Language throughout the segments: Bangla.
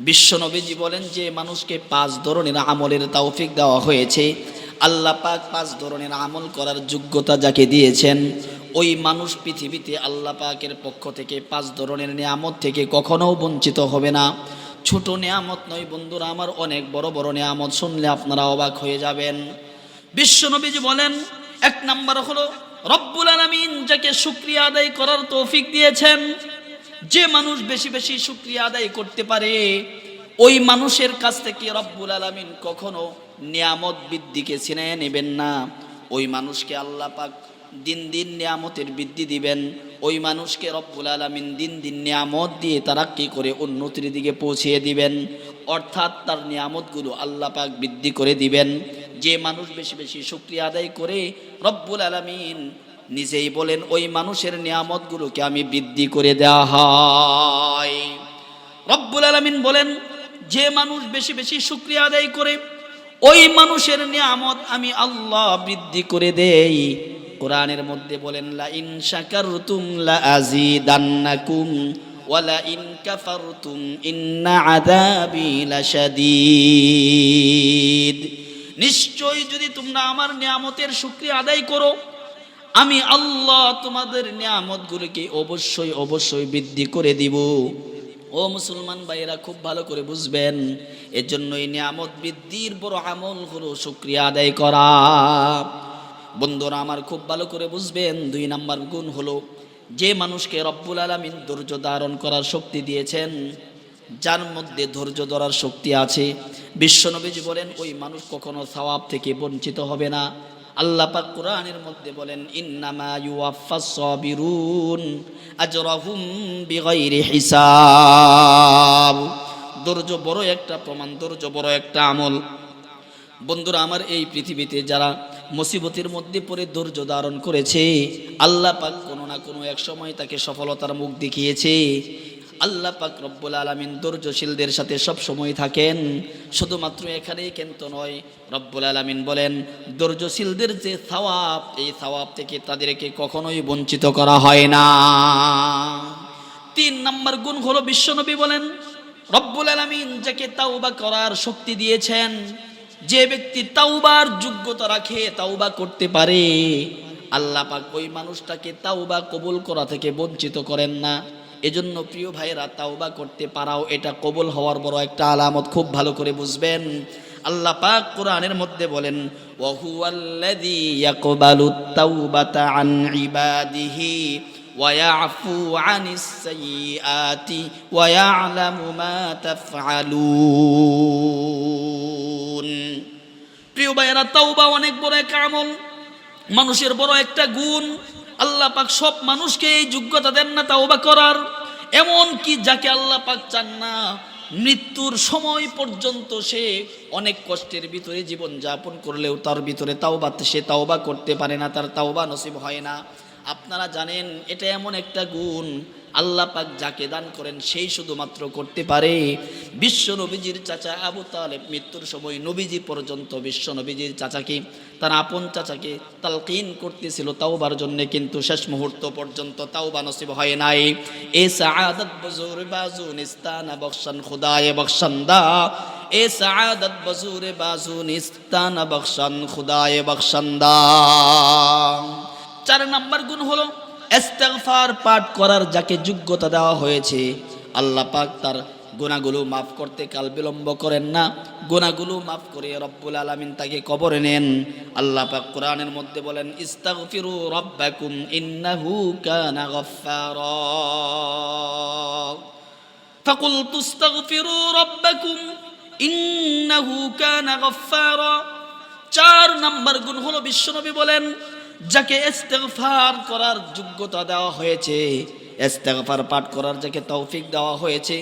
বিশ্বনবীজি বলেন যে মানুষকে পাঁচ ধরনের আমলের তৌফিক দেওয়া হয়েছে। আল্লাহ পাক পাঁচ ধরনের আমল করার যোগ্যতা যাকে দিয়েছেন, ওই মানুষ পৃথিবীতে আল্লাহ পাকের পক্ষ থেকে পাঁচ ধরনের নিয়ামত থেকে কখনো বঞ্চিত হবে না। ছোট নিয়ামত নয় বন্ধুরা, আমার অনেক বড় বড় নিয়ামত শুনলে আপনারা অবাক হয়ে যাবেন। বিশ্বনবীজি বলেন, এক নাম্বার হলো, রব্বুল আলামিন যাকে শুক্রিয়া আদায় করার তৌফিক দিয়েছেন যে মানুষ বেশি বেশি শুক্রিয়া আদায় করতে পারে, ওই মানুষের কাছ থেকে রব্বুল আলামিন কখনো নিয়ামত বৃদ্ধিকে ছিনিয়ে নেবেন না। ওই মানুষকে আল্লাহ পাক দিন দিন নিয়ামতের বৃদ্ধি দিবেন। ওই মানুষকে রব্বুল আলামিন দিন দিন নিয়ামত দিয়ে তারাক্কি করে উন্নতির দিকে পৌঁছিয়ে দিবেন। অর্থাৎ তার নিয়ামতগুলো আল্লাহ পাক বৃদ্ধি করে দিবেন। যে মানুষ বেশি বেশি শুক্রিয়া আদায় করে রব্বুল আলামিন নিজেই বলেন, ওই মানুষের নিয়ামতগুলোকে আমি বৃদ্ধি করে দেওয়া হয়। রব্বুল আলামিন বলেন, যে মানুষ বেশি বেশি শুক্রিয়া আদায় করে, ওই মানুষের নিয়ামত আমি আল্লাহ বৃদ্ধি করে দেই। কোরআনের মধ্যে বলেন লা ইন শাকারতুম লা আযীদান্নাকুম ওয়া লা ইন কাফারতুম ইন্না আযাবি লাশাদীদ। নিশ্চয় যদি তোমরা আমার নিয়ামতের শুক্রিয়া আদায় করো আমি আল্লাহ তোমাদের নিয়ামতগুলোকে অবশ্যই অবশ্যই বৃদ্ধি করে দিব। ও মুসলমান ভাইয়েরা, খুব ভালো করে বুঝবেন এর জন্য এই নিয়ামত বৃদ্ধির বড় আমল হলো শুক্রিয়া আদায় করা। বন্ধুরা, আমার খুব ভালো করে বুঝবেন, দুই নাম্বার গুণ হলো যে মানুষকে রব্বুল আলমিন ধৈর্য ধারণ করার শক্তি দিয়েছেন, যার মধ্যে ধৈর্য ধরার শক্তি আছে। বিশ্বনবীজি বলেন, ওই মানুষ কখনো সওয়াব থেকে বঞ্চিত হবে না। আল্লাহ পাক কোরআনের মধ্যে বলেন, ইন্নামা ইউয়াফাস সাবিরুন আজরাহুম বিগাইরি হিসাব। ধৈর্য বড় একটা প্রমাণ ধৈর্য বড় একটা আমল। বন্ধুরা, আমার এই পৃথিবীতে যারা মুসিবতের মধ্যে পড়ে ধৈর্য ধারণ করেছে, আল্লাহ পাক কোনো না কোনো এক সময় তাকে সফলতার মুখ দেখিয়েছে। আল্লাহ পাক রব্বুল আলমিন ধৈর্যশীলদের সাথে সব সময় থাকেন। শুধুমাত্র এখানেই কিন্তু নয়, রব্বুল আলমিন বলেন, ধৈর্যশীলদের যে সওয়াব, এই সওয়াব থেকে তাদেরকে কখনোই বঞ্চিত করা হয় না। তিন নম্বর গুণ হলো বিশ্বনবী বলেন, রব্বুল আলমিন যাকে তাওবা করার শক্তি দিয়েছেন, যে ব্যক্তি তাওবার যোগ্যতা রাখে, তাওবা করতে পারে। আল্লাহ পাক ওই মানুষটাকে তাওবা কবুল করা থেকে বঞ্চিত করেন না। এজন্য প্রিয় ভাইয়েরা তাওবা করতে পারাও এটা কবুল হওয়ার বড় একটা আলামত খুব ভালো করে বুঝবেন আল্লাহ পাক কোরআনের মধ্যে বলেন ওয়াহুয়াল্লাযী ইয়াকবালুত তাওবাতা আন ইবাদিহি ويعفو عن السيئات ويعلم ما تفعلون প্রিয় ভাইয়েরা তাওবা অনেক বড় একটা আমল মানুষের বড় একটা গুণ আল্লাহ পাক সব মানুষকে এই যোগ্যতা দেন না তাওবা করার এমন কি যাকে আল্লাহ পাক চান না? মৃত্যুর সময় পর্যন্ত সে অনেক কষ্টের ভিতরে জীবন যাপন করলেও তার ভিতরে তাও বা সে তাওবা করতে পারে না, তার তাওবা নসিব হয় না। আপনারা জানেন, এটা এমন একটা গুণ আল্লাহ পাক যাকে দান করেন সেই শুধুমাত্র করতে পারে। বিশ্ব নবীজির চাচা আবু তালেব মৃত্যুর সময় নবীজি পর্যন্ত বিশ্ব নবীজির চাচাকে, তার আপন চাচাকে তালকিন করতেছিল তাওবার জন্য, কিন্তু শেষ মুহূর্ত পর্যন্ত তাওবা নসিব হয় নাই। এ সাআদাত বজুর বাজু নিস্তানা বখশান খুদায়ে বখশান্দা এ সাআদাত বজুর বাজু নিস্তানা বখশান খুদায়ে বখশান্দা চার নাম্বার গুণ হলো এস্তেগফার পাঠ করার যাকে যোগ্যতা দেওয়া হয়েছে, আল্লাহ পাক তার গোনাগুলো মাফ করতে কাল বিলম্ব করেন না। গোনাগুলো মাফ করে রব্বুল আলামিন তাকে কবরে নেন। আল্লাহ পাক কোরআনের মধ্যে বলেন, ইস্তাগফিরু রব্বাকুম ইন্নাহু কানা গাফফারা। ফাকুল তুস্তাগফিরু রব্বাকুম ইন্নাহু কানা গাফফারা। চার নাম্বার গুণ হলো বিশ্বনবী বলেন যাকে ইস্তেগফার করার যোগ্যতা দেওয়া হয়েছে, ইস্তেগফার পাঠ করার যাকে তৌফিক দেওয়া হয়েছে,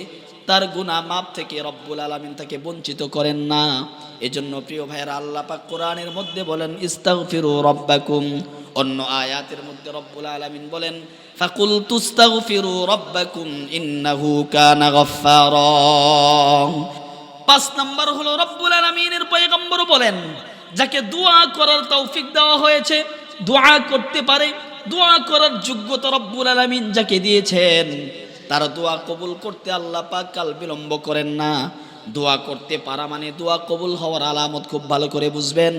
তার গুনাহ মাপ থেকে রব্বুল আলামিন তাকে বঞ্চিত করেন না। এজন্য প্রিয় ভাইয়েরা, আল্লাহ পাক কোরআনের মধ্যে বলেন, ইস্তাগফিরু রব্বাকুম। অন্য আয়াতের মধ্যে রব্বুল আলামিন বলেন ফাকুল তুস্তাগফিরু রব্বাকুম ইন্নাহু কানা গফফারা। পাঁচ নাম্বার হলো, রব্বুল আলামিনের পয়গম্বর বলেন, যাকে দোয়া করার তৌফিক দেওয়া হয়েছে দোয়া করতে পারে, দোয়া করার যোগ্যতা রব্বুল আলামিন যাকে দিয়েছেন, তারা দোয়া কবুল করতে আল্লাহ পাক কাল বিলম্ব করেন না। দোয়া করতে পারা মানে দোয়া কবুল হওয়ার আলামত খুব ভালো করে বুঝবেন।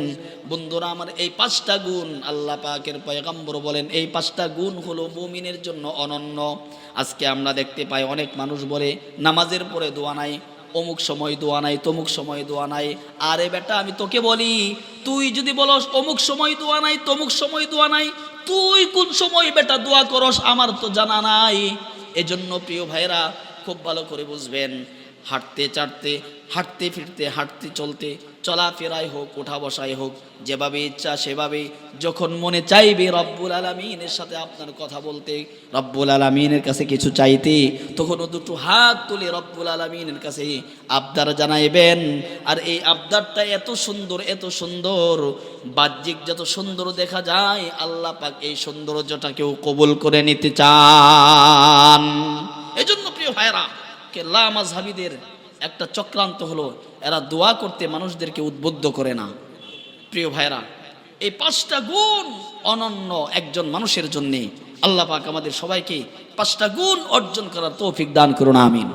বন্ধুরা, আমার এই পাঁচটা গুণ আল্লাহ পাকের পয়গম্বর বলেন, এই পাঁচটা গুণ হলো মুমিনের জন্য অনন্য। আজকে আমরা দেখতে পাই অনেক মানুষ বলে, নামাজের পরে দোয়া নাই অমুক সময় দোয়া নাই, তমুক সময় দোয়া নাই। আরে বেটা, আমি তোকে বলি, তুই যদি বলস অমুক সময় দোয়া নাই, তমুক সময় দোয়া নাই, তুই কোন সময় বেটা দোয়া করস আমার তো জানা নাই। এজন্য প্রিয় ভাইরা খুব ভালো করে বুঝবেন, হাঁটতে, চাটতে, হাঁটতে, ফিরতে, হাঁটতে, চলতে চলাফেরাই হোক ওঠা বসাই হোক, যেভাবে ইচ্ছা সেভাবে, যখন মনে চাইবে রব্বুল আলমিনের সাথে আপনার কথা বলতে, রব্বুল আলমিনের কাছে কিছু চাইতে, তখনও দুটো হাত তুলে রব্বুল আলমিনের কাছে আবদার জানাইবেন। আর এই আবদারটা এত সুন্দর এত সুন্দর, বাহ্যিক যত সুন্দর দেখা যায়, আল্লাহ পাক এই সৌন্দর্যটাকেও কবুল করে নিতে চান। এজন্য প্রিয় ভাইরা কে লামাজহাবিদের একটা চক্রান্ত হলো, এরা দোয়া করতে মানুষদেরকে উদ্বুদ্ধ করে না। প্রিয় ভাইরা এই পাঁচটা গুণ অনন্য একজন মানুষের জন্যে আল্লাহ পাক আমাদের সবাইকে পাঁচটা গুণ অর্জন করার তৌফিক দান করুন, আমিন।